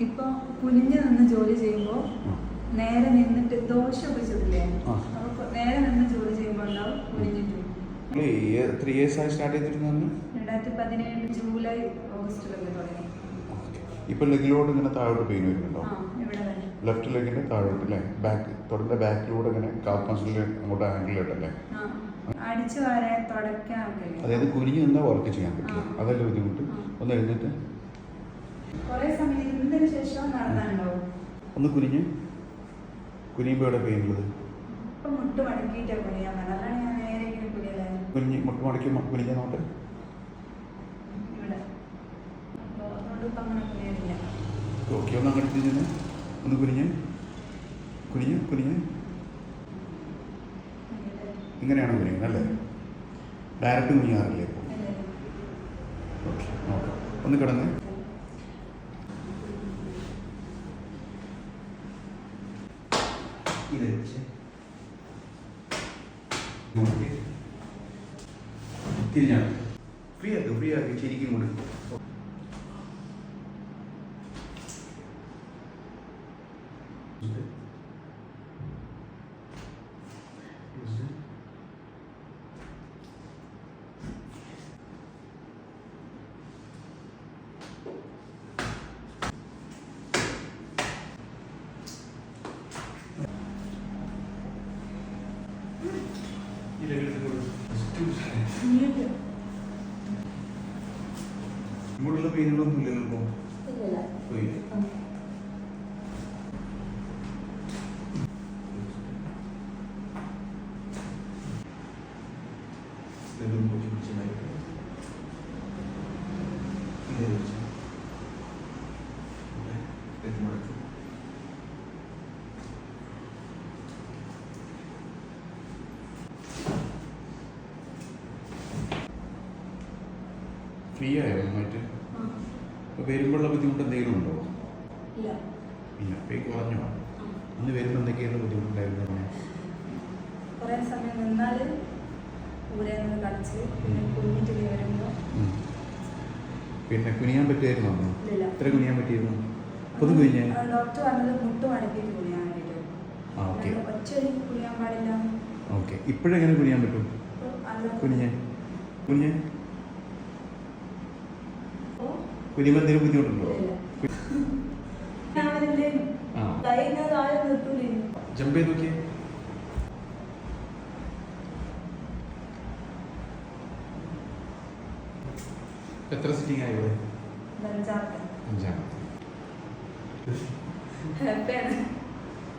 ഇപ്പൊ കുനിഞ്ഞു നിന്ന് ജോലി ചെയ്യുമ്പോൾ നേരെ നിന്നിട്ട് ദോഷമൊക്കെ ചുടില്ലേ ആ. അപ്പൊ നേരെ നിന്ന് ജോലി ചെയ്യുമ്പോൾ ഉണ്ടാവും കുനിഞ്ഞിട്ട്? ത്രീ ഇയേഴ്സ് ആയി സ്റ്റാർട്ട് ചെയ്തിരുന്നു രണ്ടായിരത്തി പതിനേഴ് ജൂലൈ ഓഗസ്റ്റിലൊക്കെ തുടങ്ങി. ഇപ്പൊ ലെഗിലോട് ഇങ്ങനെ താഴോട്ട് പെയിൻ വരുന്നുണ്ടോ? ലെഫ്റ്റ് ലെഗിന്റെ താഴോട്ട് അല്ലേ ബാക്ക് തുടന്റെ ബാക്കിലൂടെ ഇങ്ങനെ കാഫ് മസിൽ അങ്ങോട്ട് ആംഗിളിലോട്ടല്ലേ? അതായത് കുരിഞ്ഞു നിന്നാ വർക്ക് ചെയ്യാൻ പറ്റില്ല. അതല്ലേ ബുദ്ധിമുട്ട്. ഒന്ന് എഴുന്നേറ്റ്. ശേഷം ഒന്ന് കുനിഞ്ഞ് കുനിയുമ്പോൾ എവിടെ പെയിൻ ഉള്ളത് ഇപ്പൊ മുട്ട് മടക്കിയിട്ടാ കുനിയാൻ അതാണ് ഞാൻ നേരെ ഇങ്ങനെ കുനിയല്ലേ കുനിഞ്ഞ് മുട്ട് മടക്കി കുനിഞ്ഞ നോട്ട്. ഇവിടെ. അപ്പൊ അതുകൊണ്ട് ഇപ്പൊ അങ്ങനെ കുനിയലില്ല ഓക്കെ ഒന്ന് അങ്ങനെ തിരിഞ്ഞ് ഒന്ന് കുനിഞ്ഞ് കുനിഞ്ഞ് കുനിഞ്ഞ് ഇങ്ങനെയാണ് കുനിയുന്നത് അല്ലേ? ഡയറക്റ്റ് കുനിയാറില്ലേ ഇപ്പോൾ ഓക്കെ നോക്കാം. ഒന്ന് കിടന്ന്. ഇത് വെച്ച് നോക്കി തിരിഞ്ഞാണ് ഫ്രീ ആക്കി ഫ്രീ ആക്കി ശരിക്കും കൂടി Thank ഇത്. ഇങ്ങോട്ടുള്ള പെയിനുകളൊന്നും ഇല്ലല്ലോ പോയി. ഇതൊന്നും പൊട്ടി പിടിച്ചതായിട്ട്. ഇത് വെച്ച്. ഇവിടെ ഇത് മുടക്ക്. ഫ്രീ ആയോ നന്നായിട്ട് അപ്പോൾ വരുമ്പോഴുള്ള ബുദ്ധിമുട്ട് എന്തെങ്കിലും ഉണ്ടോ ഇല്ല പേ കുറഞ്ഞോ? അന്ന് വരുമ്പോൾ എന്തൊക്കെയാണ് ബുദ്ധിമുട്ടുണ്ടായിരുന്നു കുറേ സമയം നിന്നാൽ ഊരന്ന് കളിച്ച് പിന്നെ കുഞ്ഞിട്ട് വരുമ്പോൾ ഉം. പിന്നെ കുനിയാൻ പറ്റുമായിരുന്നു എത്ര കുനിയാൻ പറ്റിയിരുന്നു? പൊതു കുനിഞ്ഞേ? ഡോക്ടർ പറഞ്ഞത് മുട്ട് മടക്കിയിട്ട് കുനിയാൻ വേണ്ടിയിട്ട് ആ ഓക്കെ. ഒച്ചടി കുനിയാൻ പാടില്ല. ഓക്കെ. ഇപ്പോഴെങ്ങനെ കുനിയാൻ പറ്റും? കുനിഞ്ഞേ? കുനിഞ്ഞേ അപ്പൊ കുനിയുമ്പോൾ എന്തെങ്കിലും ബുദ്ധിമുട്ടുണ്ടോ? ജമ്പ് ചെയ്ത് നോക്കിയേ. എത്ര സിറ്റിംഗ് ആയി ഇവിടെ? അഞ്ചാമത്തെ.